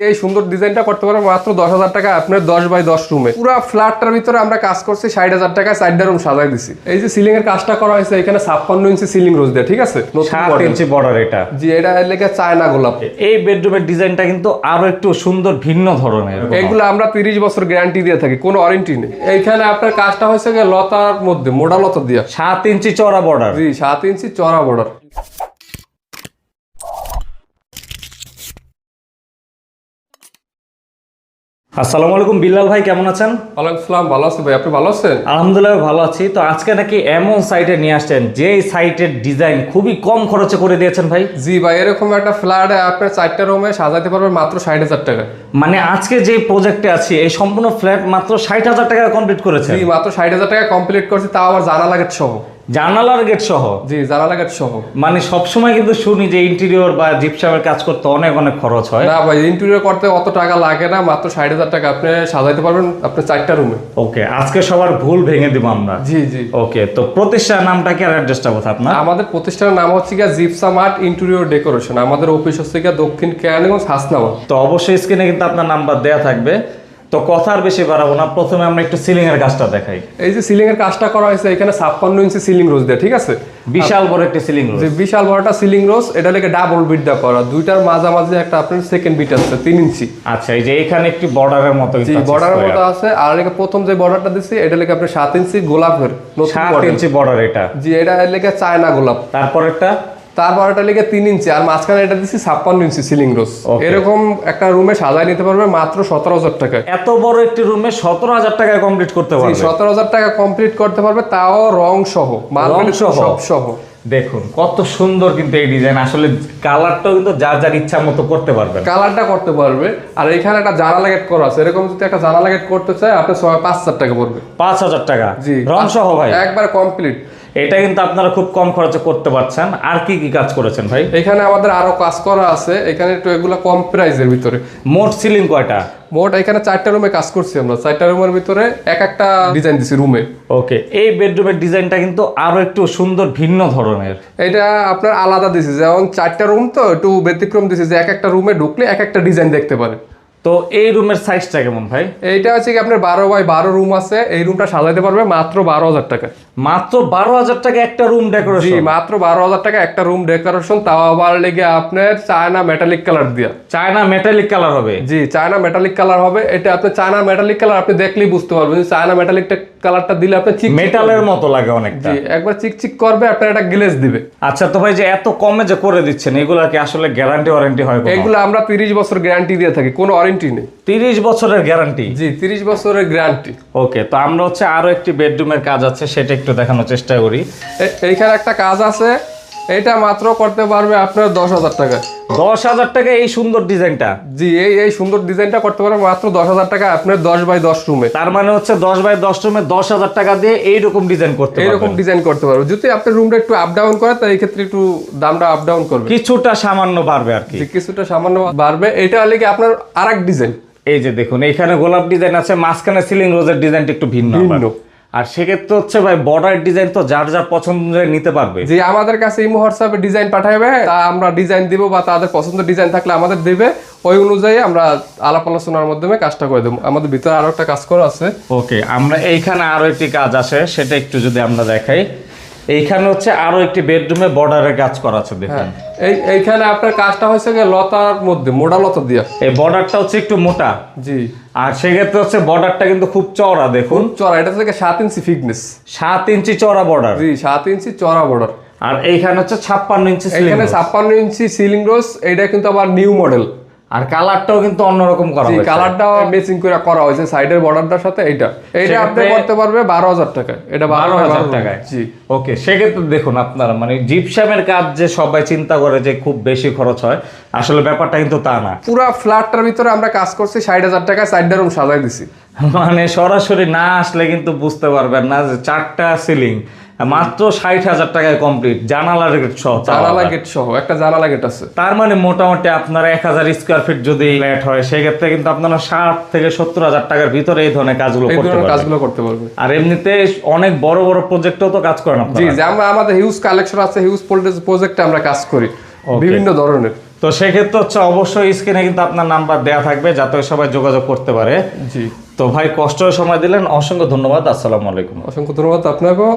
এই সুন্দর ডিজাইনটা করতে পারব মাত্র দশ হাজার টাকা আপনার দশ বাই দশ রুমে পুরো ফ্ল্যাটটার ভিতরে আমরা কাজ করছি ষাট হাজার টাকা চারটা রুম সাজাই দিছি। এই যে সিলিং এর কাজটা করা হয়েছে এখানে ছাপ্পান্ন ইঞ্চি সিলিং রোজ দেয় ঠিক আছে? সাত ইঞ্চি বর্ডার এটা। জি এটা লেগে চায়না গোলাপ। এই বেডরুমের ডিজাইনটা কিন্তু আরও একটু সুন্দর ভিন্ন ধরনের। এগুলো আমরা তিরিশ বছর গ্যারান্টি দিয়ে থাকি কোনো ওয়ারেন্টি নেই। এইখানে আপনার কাজটা হয়েছে লতার মধ্যে মোটা লতা দিয়া। সাত ইঞ্চি চওড়া বর্ডার জি সাত ইঞ্চি চড়া বর্ডার আসসালামু আলাইকুম বিল্লাল ভাই কেমন আছেন? ওয়ালাইকুম আসসালাম ভালো আছি ভাই। আপনি ভালো আছেন? আলহামদুলিল্লাহ ভালো আছি। তো আজকে নাকি এমন সাইটে নিয়ে আসছেন যে সাইটের ডিজাইন খুবই কম খরচে করে দিয়েছেন ভাই। জি ভাই এরকম একটা ফ্ল্যাট আপনি চারটা রুমে সাজাতে পারবেন মাত্র ষাট হাজার টাকা। মানে আজকে যে প্রজেক্টে আছি এই সম্পূর্ণ ফ্ল্যাট মাত্র ষাট হাজার টাকা কমপ্লিট করেছে জি মাত্র ষাট হাজার টাকা কমপ্লিট করছি তাও আবার জানালা গেট সহ। জানালার গেট সহ? জি জানালা গেট সহ। মানে সবসময় কিন্তু শুনি যে ইন্টেরিয়র বা জিপসামের কাজ করতে অনেক অনেক খরচ হয়। না ভাই ইন্টেরিয়র করতে অত টাকা লাগে না মাত্র ষাট হাজার টাকা। আপনি সাজাইতে পারবেন আপনার চারটা রুমে ওকে আজকে সবার ভুল ভেঙে দিব আমরা। জি জি। ওকে তো প্রতিষ্ঠার নামটা কি আর অ্যাড্রেসটা কোথায় আপনার? আমাদের প্রতিষ্ঠানের নাম হচ্ছে গিয়া জিপসাম আর্ট ইন্টেরিয়র ডেকোরেশন আমাদের অফিস হচ্ছে গিয়া দক্ষিণ কেরানীগঞ্জ হাসনাবাদ। তো অবশ্যই স্ক্রিনে কিন্তু আপনার নাম্বার দেয়া থাকবে। তো কথা আর বেশি বাড়াবো না। প্রথমে আমরা একটু সিলিং এর কাজটা দেখাই। এই যে সিলিং এর কাজটা করা হয়েছে এখানে ছাপ্পান্ন ইঞ্চি সিলিং রোজ দেয় ঠিক আছে? বিশাল বড় একটি সিলিং যে বিশাল বড়টা সিলিং রোজ এটা লেগে ডাবল বিট দেওয়া করা। দুইটার মাঝামাঝি একটা আপনার সেকেন্ড বিট আছে তিন ইঞ্চি আচ্ছা এই যে এখানে একটি বর্ডারের মতো বর্ডারের মতো আছে। আর লেগে প্রথম যে বর্ডারটা দিচ্ছি এটা লেগে আপনার সাত ইঞ্চি গোলাপের সাত ইঞ্চি বর্ডার এটা। জি এটা লেগে চায়না গোলাপ। তারপরেরটা? তারপর এটা লেগে তিন ইঞ্চি আর মাঝখানে এটা দিচ্ছি ছাপ্পান্ন ইঞ্চি সিলিং রোজ এরকম একটা রুমে সাজায় নিতে পারবে মাত্র সতেরো হাজার টাকায়। এত বড় একটি রুমে সতেরো হাজার টাকায় কমপ্লিট করতে পারবে। সতেরো হাজার টাকা কমপ্লিট করতে পারবে তাও রং সহ মার্বেল সহ? সব সহ। দেখুন কত সুন্দর কিন্তু এই ডিজাইন আসলে কালারটাও কিন্তু যার যার ইচ্ছা মতো করতে পারবেন। কালারটা করতে পারবে আর এখানে একটা জানালা গেট করা আছে। এরকম যদি একটা জানালা গেট করতে চায় আপনার পাঁচ হাজার টাকা পড়বে। পাঁচ হাজার টাকা? জি। রং সহ ভাই? একবার কমপ্লিট এটা কিন্তু আপনারা খুব কম খরচে করতে পারছেন। আর কি কি কাজ করেছেন ভাই? এখানে আমাদের আরও কাজ করা আছে। এখানে একটু এগুলো কম প্রাইসের ভিতরে। মোট সিলিং কয়টা? মোট এখানে চারটা রুমে কাজ করছি আমরা। চারটা রুমের ভিতরে এক একটা ডিজাইন দিছি রুমে ওকে এই বেডরুমের ডিজাইনটা কিন্তু আরও একটু সুন্দর ভিন্ন ধরনের। এটা আপনার আলাদা দিছি। যেমন চারটা রুম তো একটু ব্যতিক্রম দিছি যে এক একটা রুমে ঢুকলে এক একটা ডিজাইন দেখতে পারে। তো এই রুমের সাইজটা কেমন ভাই? এইটা হচ্ছে কি আপনার বারো বাই বারো রুম আছে। এই রুমটা সাজাইতে পারবে মাত্র বারো হাজার টাকা। মাত্র বারো হাজার টাকা একটা রুম ডেকোরেশন মাত্র বারো হাজার টাকা একটা রুম ডেকোরেশন তাও আবার লেগে আপনার চায়না মেটালিক কালার দিয়া। চায়না মেটালিক কালার হবে? জি চায়না মেটালিক কালার হবে। এটা আপনার চায়না মেটালিক কালার আপনি দেখলেই বুঝতে পারবেন যে চায়না মেটালিক কালারটা দিলে আপনি চিক মেটালের মতো লাগে অনেকটা। জি একবার চিকচিক করবে আপনার একটা গ্লেজ দিবে। আচ্ছা তো ভাই যে এত কমে যে করে দিচ্ছেন এগুলা কি আসলে গ্যারান্টি ওয়ারেন্টি হয়? এগুলো আমরা তিরিশ বছর গ্যারান্টি দিয়ে থাকি। কোনো ওয়ারেন্টি নেই। তিরিশ বছরের গ্যারান্টি জি তিরিশ বছরের গ্যারান্টি ওকে তো আমরা হচ্ছে আরও একটি বেডরুমের কাজ আছে সেটা একটু দেখানোর চেষ্টা করি। এইখানে একটা কাজ আছে এটা মাত্র করতে পারবে আপনার দশ হাজার টাকা। দশ হাজার টাকা এই সুন্দর ডিজাইনটা? জি এই এই সুন্দর ডিজাইনটা করতে পারবে মাত্র দশ হাজার টাকা আপনার দশ বাই দশ রুমে তার মানে হচ্ছে দশ বাই দশ রুমে দশ হাজার টাকা দিয়ে এইরকম ডিজাইন করতে এইরকম ডিজাইন করতে পারবে। যদি আপনার রুমটা একটু আপ ডাউন করে তাই ক্ষেত্রে একটু দামটা আপ ডাউন করবে। কিছুটা সামান্য বাড়বে আর কি। কিছুটা সামান্য বাড়বে। এটা হলে কি আপনার আর ডিজাইন? এই যে দেখুন এইখানে গোলাপ ডিজাইন আছে মাঝখানে সিলিং রোজের ডিজাইনটা একটু ভিন্ন ভিন্ন। আর সেক্ষেত্রে হচ্ছে ভাই বর্ডার ডিজাইন তো যার যার পছন্দ অনুযায়ী নিতে পারবে। যে আমাদের কাছে ইমো হোয়াটসঅ্যাপে ডিজাইন পাঠাবে তা আমরা ডিজাইন দিব বা তাদের পছন্দ ডিজাইন থাকলে আমাদের দেবে ওই অনুযায়ী আমরা আলাপ আলোচনার মাধ্যমে কাজটা করে দেবো। আমাদের ভিতরে আরও একটা কাজ করা আছে। ওকে আমরা এইখানে আরও একটি কাজ আছে সেটা একটু যদি আমরা দেখাই। এইখানে হচ্ছে আরও একটি বেডরুমে বর্ডারের কাজ করা আছে দেখুন। এই এইখানে আপনার কাজটা হয়েছে গিয়ে লতার মধ্যে মোটা লতা দিয়া। এই বর্ডারটা হচ্ছে একটু মোটা। জি। আর সেক্ষেত্রে হচ্ছে বর্ডারটা কিন্তু খুব চওড়া দেখুন। চড়া এটা থেকে সাত ইঞ্চি ফিটনেস সাত ইঞ্চি চওড়া বর্ডার। জি সাত ইঞ্চি চড়া বর্ডার। আর এইখানে হচ্ছে ছাপ্পান্ন ইঞ্চি এখানে। ছাপ্পান্ন ইঞ্চি সিলিং রোজ এটা কিন্তু আবার নিউ মডেল আর কালারটাও কিন্তু অন্যরকম করা জি হয়েছে। কালারটাও ম্যাচিং করে করা হয়েছে সাইডের বর্ডারটার সাথে এইটা। এইটা আপনি করতে পারবে বারো হাজার টাকা এটা বারো হাজার টাকায়। জি। ওকে সেক্ষেত্রে দেখুন আপনারা মানে জিপসামের কাজ যে সবাই চিন্তা করে যে খুব বেশি খরচ হয় আসলে ব্যাপারটা কিন্তু তা না। পুরো ফ্ল্যাটটার ভিতরে আমরা কাজ করছি ষাট হাজার টাকা চারটা রুম সাজাই দিছি। মানে সরাসরি না আসলে কিন্তু বুঝতে পারবেন না যে চারটা সিলিং মাত্র ষাট হাজার টাকায় কমপ্লিট জানালা গেট সহ জানালা গেট সহ একটা জানালা গেট আছে। তার মানে মোটামুটি আপনার এক হাজার স্কোয়ার ফিট যদি ফ্ল্যাট হয় সেক্ষেত্রে কিন্তু আপনারা ষাট থেকে সত্তর হাজার টাকার ভিতরে এই ধরনের কাজগুলো করতে কাজগুলো করতে পারবে। আর এমনিতে অনেক বড় বড় প্রজেক্টেও তো কাজ করেন জি যে আমরা আমাদের হিউজ কালেকশন আছে হিউজ প্রজেক্টে আমরা কাজ করি বিভিন্ন ধরনের। তো সেক্ষেত্রে হচ্ছে অবশ্যই স্ক্রিনে কিন্তু আপনার নাম্বার দেয়া থাকবে যাতে সবাই যোগাযোগ করতে পারে। জি। তো ভাই কষ্ট সময় দিলেন অসংখ্য ধন্যবাদ আসসালামু আলাইকুম। অসংখ্য ধন্যবাদ আপনাকেও।